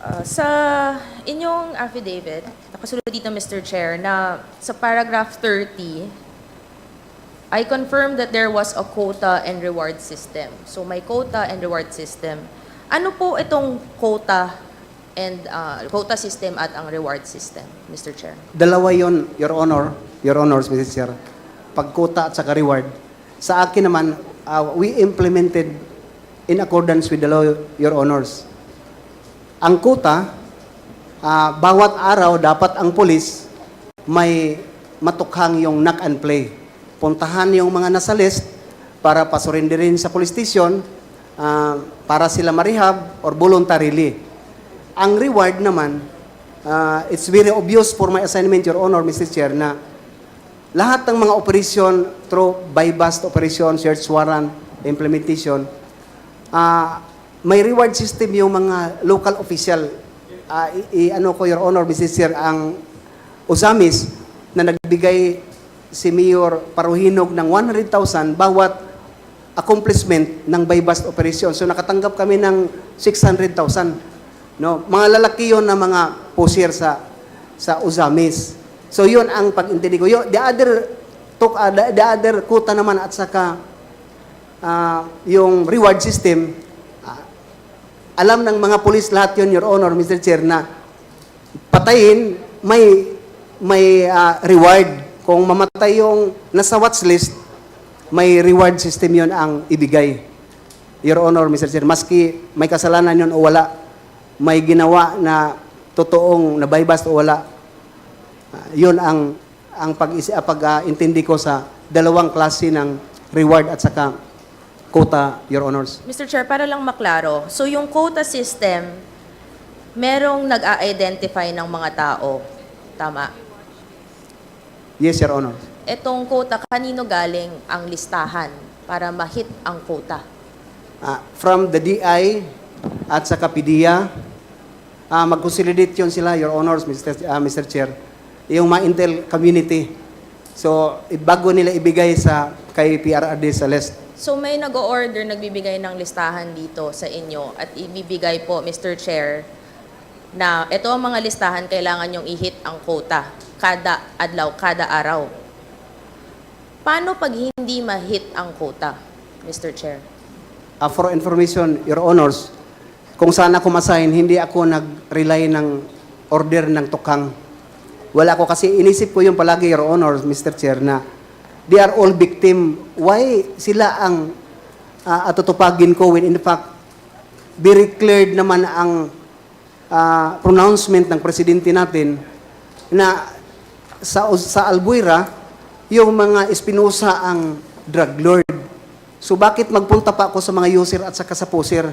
Uh, sa inyong affidavit, nakasulod dito Mr. Chair na sa paragraph 30, I confirm that there was a quota and reward system. So may quota and reward system. Ano po itong quota and uh, quota system at ang reward system, Mr. Chair? Dalawa yon, Your Honor, Your Honors, Mrs. Chair. Pagkuta at saka reward. Sa akin naman, uh, we implemented in accordance with the law, Your Honors. Ang kuta, ah, bawat araw dapat ang pulis may matukhang yung knock and play. Puntahan yung mga nasa list para pasurindirin sa police station ah, para sila marehab or voluntarily. Ang reward naman, ah, it's very obvious for my assignment, Your Honor, Mr. Chair, na lahat ng mga operation through by-bust operation, search warrant, implementation, ah, may reward system yung mga local official. Ah, i, ano ko, Your Honor, Mr. Chair, ang Usamis na nagbigay si Mayor Paruhinog ng 100,000 bawat accomplishment ng by-bust operation. So nakatanggap kami ng 600,000. No, mga lalaki yon na mga pusher sa sa Usamis. So yun ang pag-intindi ko. Yo, the other tok uh, the, the other kuta naman at saka ah, yung reward system ah, alam ng mga pulis lahat yon your honor Mr. Chair na patayin may may ah, reward kung mamatay yung nasa watch list may reward system yon ang ibigay your honor Mr. Chair maski may kasalanan yon o wala may ginawa na totoong nabaybas o wala Ah, yun ang ang pag pag intindi ko sa dalawang klase ng reward at saka quota your honors Mr. Chair, para lang maklaro, so yung quota system, merong nag-a-identify ng mga tao. Tama. yes your honor Etong quota, kanino galing ang listahan para ma-hit ang quota? Ah, from the DI at sa PDEA, ah, mag-consolidate yun sila, Your Honors, Mr. ah, Mr. Chair, yung mga Intel community. So, bago nila ibigay sa kay PRRD sa list. So may nag-order, nagbibigay ng listahan dito sa inyo at ibibigay po, Mr. Chair, na ito ang mga listahan, kailangan yung i-hit ang quota kada adlaw, kada araw. Paano pag hindi ma-hit ang quota, Mr. Chair? Ah, for information, Your Honors, kung saan ako masign, hindi ako nag-rely ng order ng tukang. Wala ko kasi inisip ko yung palagi, Your Honors, Mr. Chair, na they are all victim. Why sila ang uh, atutupagin ko when in fact, very clear naman ang ah, pronouncement ng presidente natin na sa, sa Albuera, yung mga Espinosa ang drug lord. So bakit magpunta pa ako sa mga user at sa poser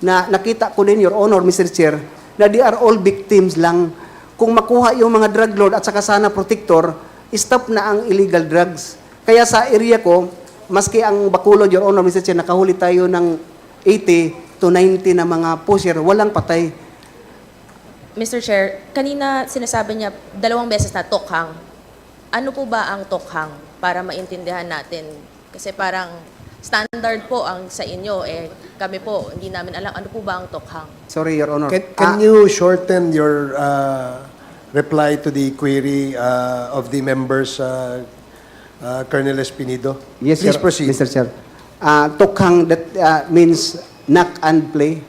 na nakita ko din, Your Honor, Mr. Chair, na they are all victims lang. Kung makuha yung mga drug lord at saka sana protector, stop na ang illegal drugs. Kaya sa area ko, maski ang Bacolod, Your Honor, Mr. Chair, nakahuli tayo ng 80 to 90 na mga poser, walang patay. Mr. Chair, kanina sinasabi niya dalawang beses na tokhang. Ano po ba ang tokhang para maintindihan natin? Kasi parang standard po ang sa inyo, eh kami po, hindi namin alam ano po ba ang tokhang. Sorry, Your Honor. Can, can Ah, you shorten your uh, reply to the query uh, of the members, uh, uh, Colonel Espinido? Yes, Please Your- proceed. Mr. Chair. Uh, tukhang that uh, means knock and play.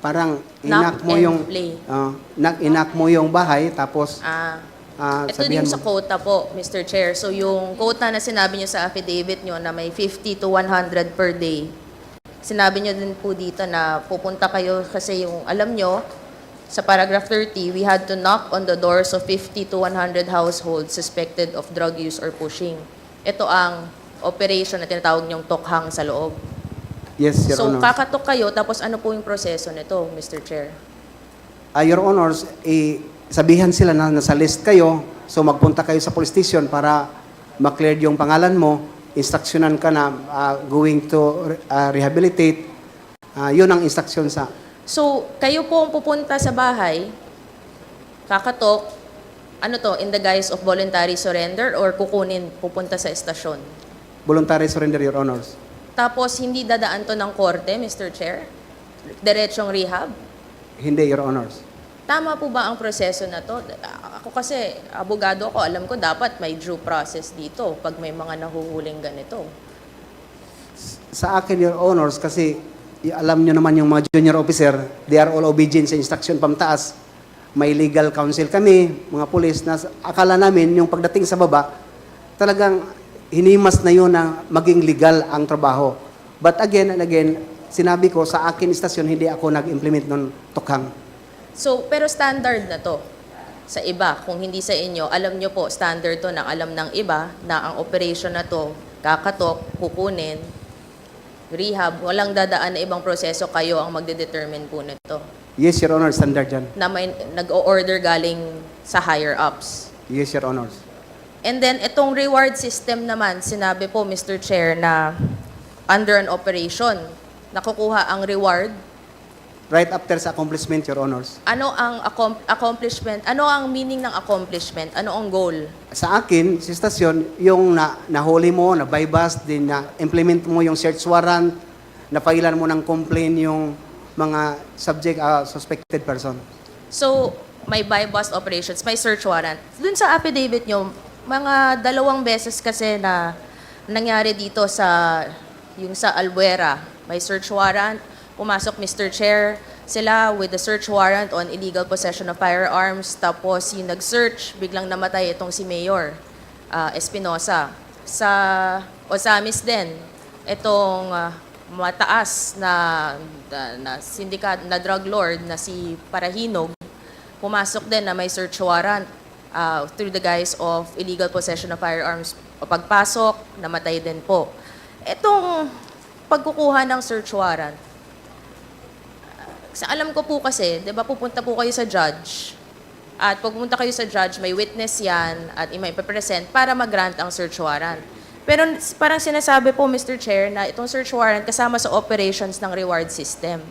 Parang inak Knock mo yung play. uh, knock inak mo yung bahay tapos Ah, uh, ito sabihan din mo sa quota po, Mr. Chair. So yung quota na sinabi niyo sa affidavit niyo na may 50 to 100 per day, sinabi niyo din po dito na pupunta kayo kasi yung alam niyo, sa paragraph 30, we had to knock on the doors of 50 to 100 households suspected of drug use or pushing. Ito ang operation na tinatawag niyong tokhang sa loob. Yes, Your so, Honor. kakatok kayo, tapos ano po yung proseso nito, Mr. Chair? Uh, Your Honors, eh, sabihan sila na nasa list kayo, so magpunta kayo sa police station para maklear yung pangalan mo, instructionan ka na uh, going to uh, rehabilitate. Uh, yun ang instruction sa So, kayo po ang pupunta sa bahay, kakatok, ano to, in the guise of voluntary surrender or kukunin, pupunta sa estasyon? voluntary surrender, Your Honors. Tapos, hindi dadaan to ng korte, Mr. Chair? Diretsong rehab? Hindi, Your Honors. Tama po ba ang proseso na to? Ako kasi, abogado ako, alam ko dapat may due process dito pag may mga nahuhuling ganito. Sa akin, Your Honors, kasi y- alam nyo naman yung mga junior officer, they are all obedient sa instruction pamtaas. May legal counsel kami, mga pulis, na akala namin yung pagdating sa baba, talagang hinimas na yun na maging legal ang trabaho. But again and again, sinabi ko, sa akin istasyon, hindi ako nag-implement ng tukhang. So, pero standard na to sa iba. Kung hindi sa inyo, alam nyo po, standard to ng alam ng iba na ang operation na to, kakatok, kukunin, rehab, walang dadaan na ibang proseso, kayo ang magde-determine po nito. Yes, Your Honor, standard yan. Na may nag-o-order galing sa higher ups. Yes, Your Honors. And then, itong reward system naman, sinabi po, Mr. Chair, na under an operation, nakukuha ang reward. Right after sa accomplishment, Your Honors. Ano ang accom- accomplishment? Ano ang meaning ng accomplishment? Ano ang goal? Sa akin, sa istasyon, yung na, nahuli mo, na bypass, din na implement mo yung search warrant, na failan mo ng complaint yung mga subject, ah, suspected person. So, may bust operations, may search warrant. Dun sa affidavit nyo, mga dalawang beses kasi na nangyari dito sa yung sa Albuera, may search warrant. Pumasok Mr. Chair sila with the search warrant on illegal possession of firearms. Tapos yung nag-search, biglang namatay itong si Mayor ah, Espinosa. Sa Osamis din, itong ah, mataas na, na, na syndicat, na drug lord na si Parahinog, pumasok din na may search warrant uh, through the guise of illegal possession of firearms. O pagpasok, namatay din po. Itong pagkukuha ng search warrant, sa alam ko po kasi, di ba pupunta po kayo sa judge, at pag pumunta kayo sa judge, may witness yan at may present para mag-grant ang search warrant. Pero parang sinasabi po, Mr. Chair, na itong search warrant kasama sa operations ng reward system.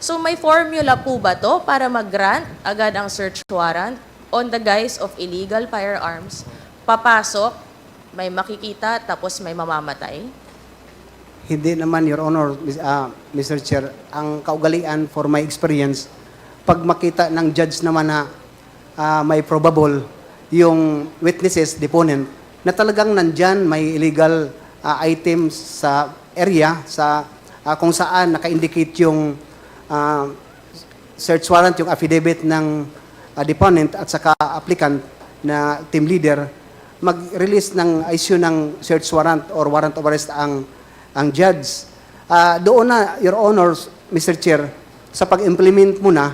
So may formula po ba to para mag-grant agad ang search warrant on the guise of illegal firearms? Papasok, may makikita, tapos may mamamatay? Hindi naman, Your Honor, Mis- ah, Mr. Chair, ang kaugalian for my experience, pag makita ng judge naman na ah, may probable yung witnesses, deponent, na talagang nandyan may illegal ah, items sa area, sa ah, kung saan naka-indicate yung ah, search warrant, yung affidavit ng ah, deponent at saka applicant na team leader, mag-release ng issue ng search warrant or warrant of arrest ang ang judge. Ah, doon na, Your Honors, Mr. Chair, sa pag-implement mo na,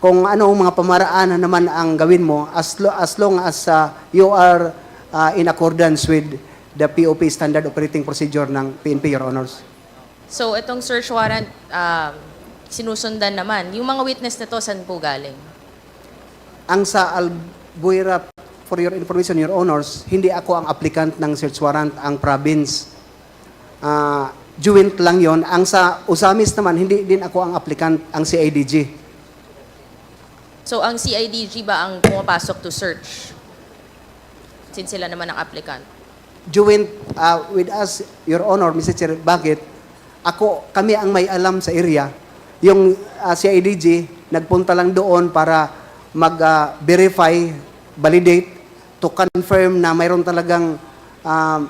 kung ano ang mga pamaraan na naman ang gawin mo, as, lo- as long as ah, you are ah, in accordance with the POP Standard Operating Procedure ng PNP, Your Honors. So itong search warrant, um, sinusundan naman. Yung mga witness na to, saan po galing? Ang sa Albuera, for your information, Your Honors, hindi ako ang applicant ng search warrant, ang province. Ah, joint lang yon. Ang sa Usamis naman, hindi din ako ang applicant, ang CIDG. So ang CIDG ba ang pumapasok to search? Since sila naman ang applicant. Joint ah, with us, Your Honor, Mr. Chair, bakit? Ako, kami ang may alam sa area. Yung ah, CIDG, nagpunta lang doon para mag-verify, validate, to confirm na mayroon talagang um,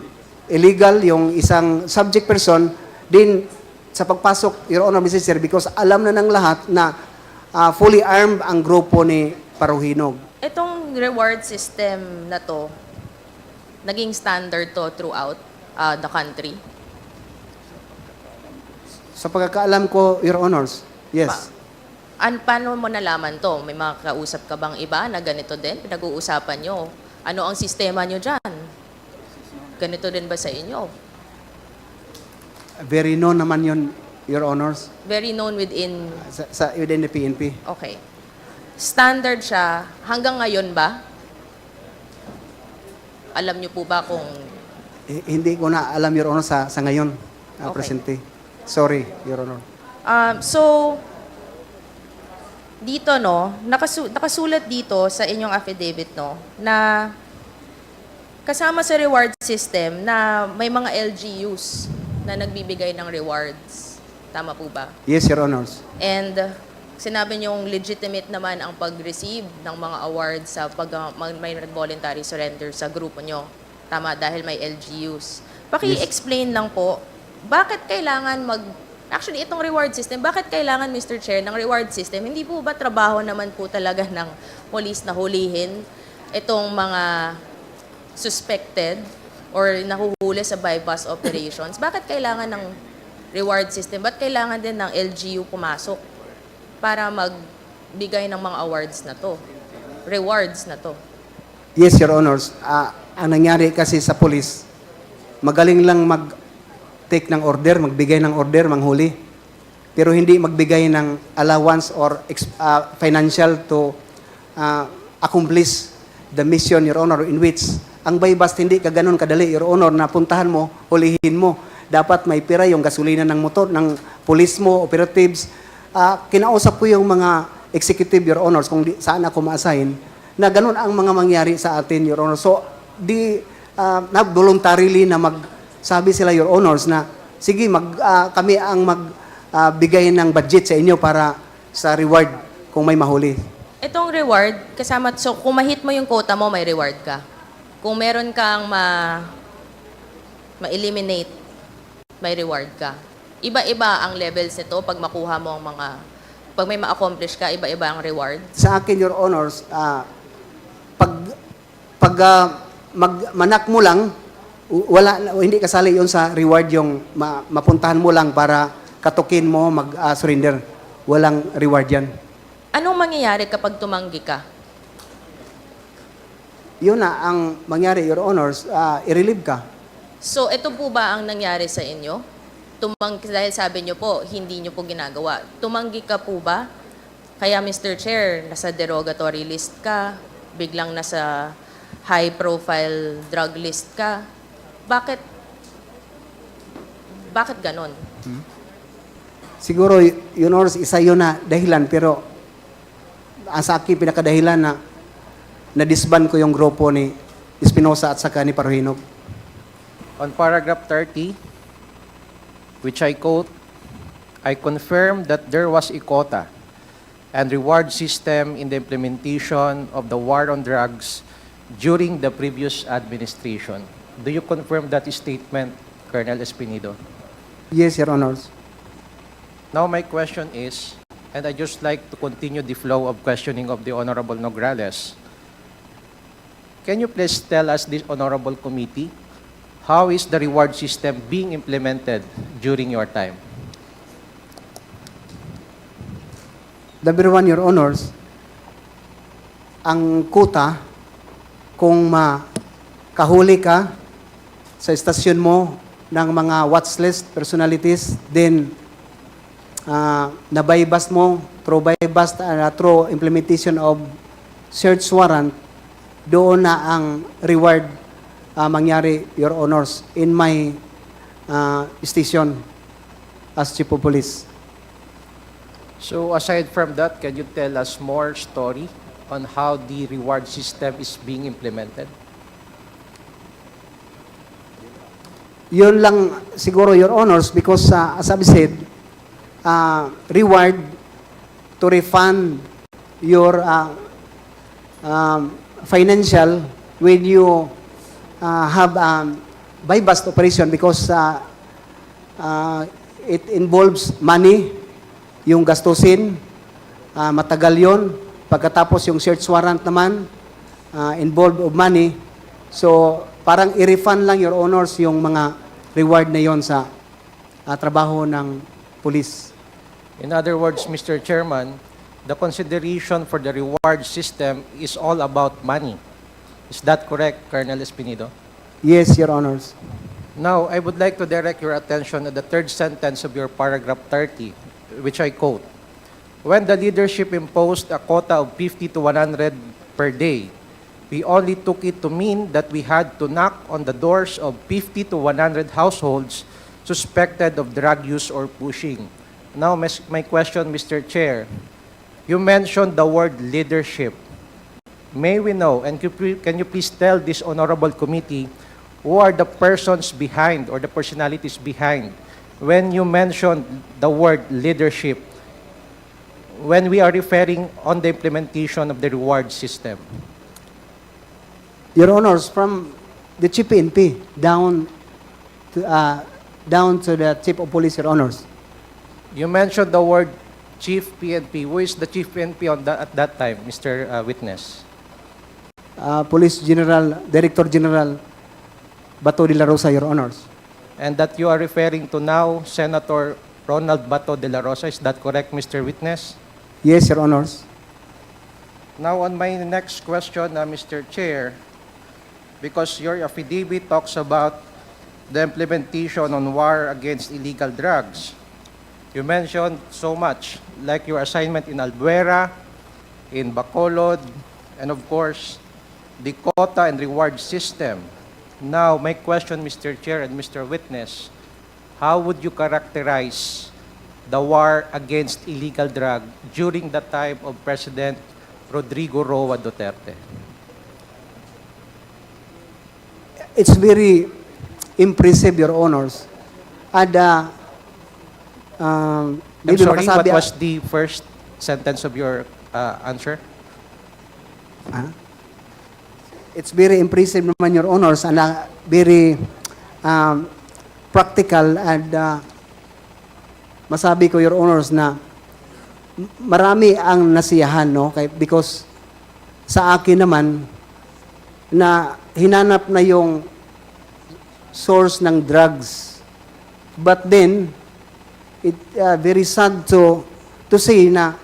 illegal yung isang subject person. Din, sa pagpasok, Your Honor, Mr. Chair, because alam na ng lahat na ah, fully armed ang grupo ni Paruhinog. Itong reward system na to, naging standard to throughout uh, the country. Sa pagkakaalam ko, Your Honors, yes. An paano mo nalaman to? May mga kausap ka bang iba na ganito din? Pinag-uusapan nyo. Ano ang sistema nyo dyan? Ganito din ba sa inyo? Very known naman yun, Your Honors, Very known within sa, sa within the PNP. Okay. Standard siya hanggang ngayon ba? Alam niyo po ba kung Eh, hindi ko na alam, Your Honor, sa, sa ngayon, uh, Okay. presente. Sorry, Your Honor. um, so dito no, nakasu- nakasulat dito sa inyong affidavit no na kasama sa reward system na may mga LGUs na nagbibigay ng rewards. Tama po ba? Yes, Your Honors. And sinabi niyong legitimate naman ang pag-receive ng mga awards sa pag mag- may voluntary surrender sa grupo niyo. Tama, dahil may LGUs. Paki-explain lang po, bakit kailangan mag... Actually, itong reward system, bakit kailangan, Mr. Chair, ng reward system? Hindi po ba trabaho naman po talaga ng police na hulihin itong mga suspected or nahuhuli sa bypass operations? Bakit kailangan ng reward system? Ba't kailangan din ng LGU pumasok para magbigay ng mga awards na to? Rewards na to. Yes, Your Honors. Ah, ang nangyari kasi sa police, magaling lang mag-take ng order, magbigay ng order, manghuli. Pero hindi magbigay ng allowance or ah, financial to ah, accomplish the mission, Your Honor, in which ang bypass hindi ka ganun kadali, Your Honor, na puntahan mo, hulihin mo. Dapat may pira yung gasolina ng motor, ng police mo, operatives. Ah, kinausap ko yung mga executive, Your Honors, kung di, saan ako ma-assign, na ganun ang mga mangyari sa atin, Your Honor. So, di, uh, na voluntarily na mag, sabi sila, Your Honors, na sige, mag, ah, kami ang magbigay ng budget sa inyo para sa reward kung may mahuli. Itong reward, kasama, so kung ma-hit mo yung quota mo, may reward ka. Kung meron kang ma, ma-eliminate, may reward ka. Iba-iba ang levels nito pag makuha mo ang mga, pag may ma-accomplish ka, iba-iba ang reward. Sa akin, Your Honors, ah, pag, pag ah, mag, manak mo lang, w- wala, hindi kasali yon sa reward yung ma, mapuntahan mo lang para katukin mo, mag-surrender. Walang reward yan. Anong mangyayari kapag tumanggi ka? Yun na ang mangyari, Your Honors, ah, i-relieve ka. So, ito po ba ang nangyari sa inyo? Tumang, dahil sabi niyo po, hindi niyo po ginagawa. Tumanggi ka po ba? Kaya Mr. Chair, nasa derogatory list ka, biglang nasa high-profile drug list ka. Bakit? Bakit ganon? Siguro, y- Your Honors, isa yun na dahilan, pero ang sa akin, pinakadahilan na na-disband ko yung grupo ni Espinosa at saka ni Paruhinog. On paragraph 30, which I quote, I confirm that there was a quota and reward system in the implementation of the war on drugs during the previous administration. Do you confirm that statement, Colonel Espinido? Yes, Your Honors. Now my question is, and I just like to continue the flow of questioning of the Honorable Nograles. Can you please tell us, this Honorable Committee, how is the reward system being implemented during your time? Number one, Your Honors, ang kuta, kung makahuli ka sa estasyon mo ng mga watch list personalities, then uh, nabaybas mo through bypass, uh, through implementation of search warrant, doon na ang reward uh, mangyari, Your Honors, in my uh, station as Chief of Police. So aside from that, can you tell us more story on how the reward system is being implemented? Yun lang siguro your honors because uh, as I've said, uh, reward to refund your uh, um, financial when you uh, have um, buy bust operation because uh, uh, it involves money, yung gastusin, uh, matagal yon. Pagkatapos yung search warrant naman, uh, involved of money. So, parang i-refund lang your honors yung mga reward na yon sa uh, trabaho ng police. In other words, Mr. Chairman, the consideration for the reward system is all about money. Is that correct, Colonel Espinido? Yes, your honors. Now, I would like to direct your attention to the third sentence of your paragraph 30, which I quote. When the leadership imposed a quota of 50 to 100 per day, we only took it to mean that we had to knock on the doors of 50 to 100 households suspected of drug use or pushing. Now, my question, Mr. Chair, you mentioned the word leadership. May we know, and can you please tell this honorable committee who are the persons behind or the personalities behind when you mentioned the word leadership? when we are referring on the implementation of the reward system? Your Honors, from the Chief PNP down to, uh, down to the Chief of Police, Your Honors. You mentioned the word Chief PNP. Who is the Chief PNP on that, at that time, Mr. uh, Witness? Uh, Police General, Director General Bato de la Rosa, Your Honors. And that you are referring to now Senator Ronald Bato de la Rosa. Is that correct, Mr. Witness? Yes, Your Honors. Now, on my next question, uh, Mr. Chair, because your affidavit talks about the implementation on war against illegal drugs. You mentioned so much, like your assignment in Albuera, in Bacolod, and of course, the quota and reward system. Now, my question, Mr. Chair and Mr. Witness, how would you characterize the war against illegal drug during the time of President Rodrigo Roa Duterte? It's very impressive, Your Honors. And, uh, um, I'm sorry, what was the first sentence of your uh, answer? Ah. It's very impressive naman, Your Honors, and uh, very um, practical and uh, masabi ko, Your Honors, na marami ang nasiyahan, no? Kay, because sa akin naman, na hinanap na yung source ng drugs. But then, it uh, very sad to to say na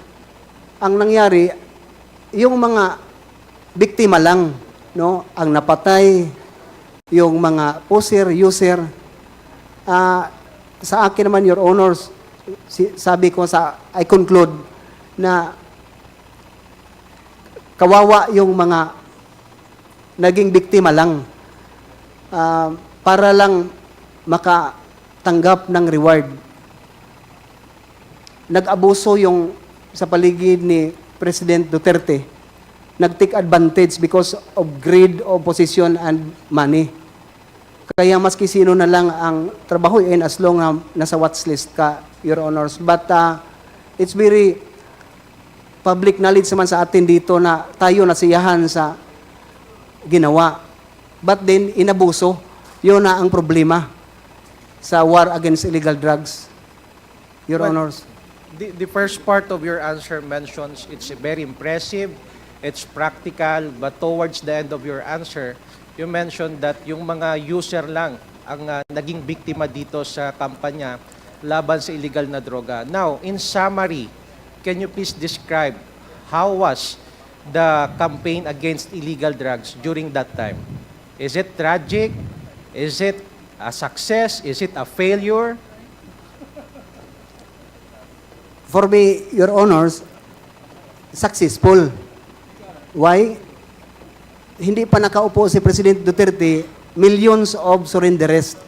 ang nangyari yung mga biktima lang no ang napatay yung mga poser user. Ah, sa akin naman your honors sabi ko sa I conclude na kawawa yung mga naging biktima lang. Ah, para lang makatanggap ng reward. Nag-abuso yung sa paligid ni President Duterte. Nag-take advantage because of greed of position and money. Kaya maski sino na lang ang trabahuin as long na nasa watchlist ka, Your Honors. But uh, it's very public knowledge naman sa atin dito na tayo nasiyahan sa ginawa. But then, inabuso. Yun na ang problema sa war against illegal drugs. Your Well, Honors. The, the first part of your answer mentions it's very impressive, it's practical, but towards the end of your answer, you mentioned that yung mga user lang ang ah, naging biktima dito sa kampanya laban sa illegal na droga. Now, in summary, can you please describe how was the campaign against illegal drugs during that time? Is it tragic? Is it a success? Is it a failure? For me, Your Honors, successful. Why? Hindi pa nakaupo si President Duterte, millions of surrenderers.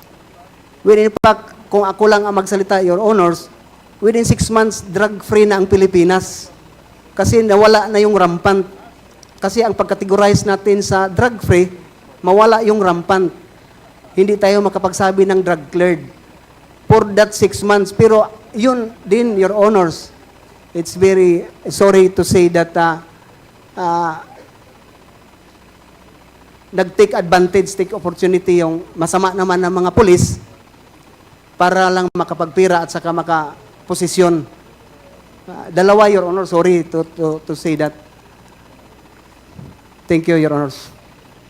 When in fact, kung ako lang ang magsalita, Your Honors, within six months, drug-free na ang Pilipinas. Kasi nawala na yung rampant. Kasi ang pagkategorize natin sa drug-free, mawala yung rampant. Hindi tayo makapagsabi ng drug-cleared for that six months. Pero yun din, Your Honors, it's very sorry to say that uh, uh, nag-take advantage, take opportunity yung masama naman ng mga pulis para lang makapagpira at saka makaposisyon. Uh, dalawa, Your Honor, sorry to, to, to say that. Thank you, Your Honors.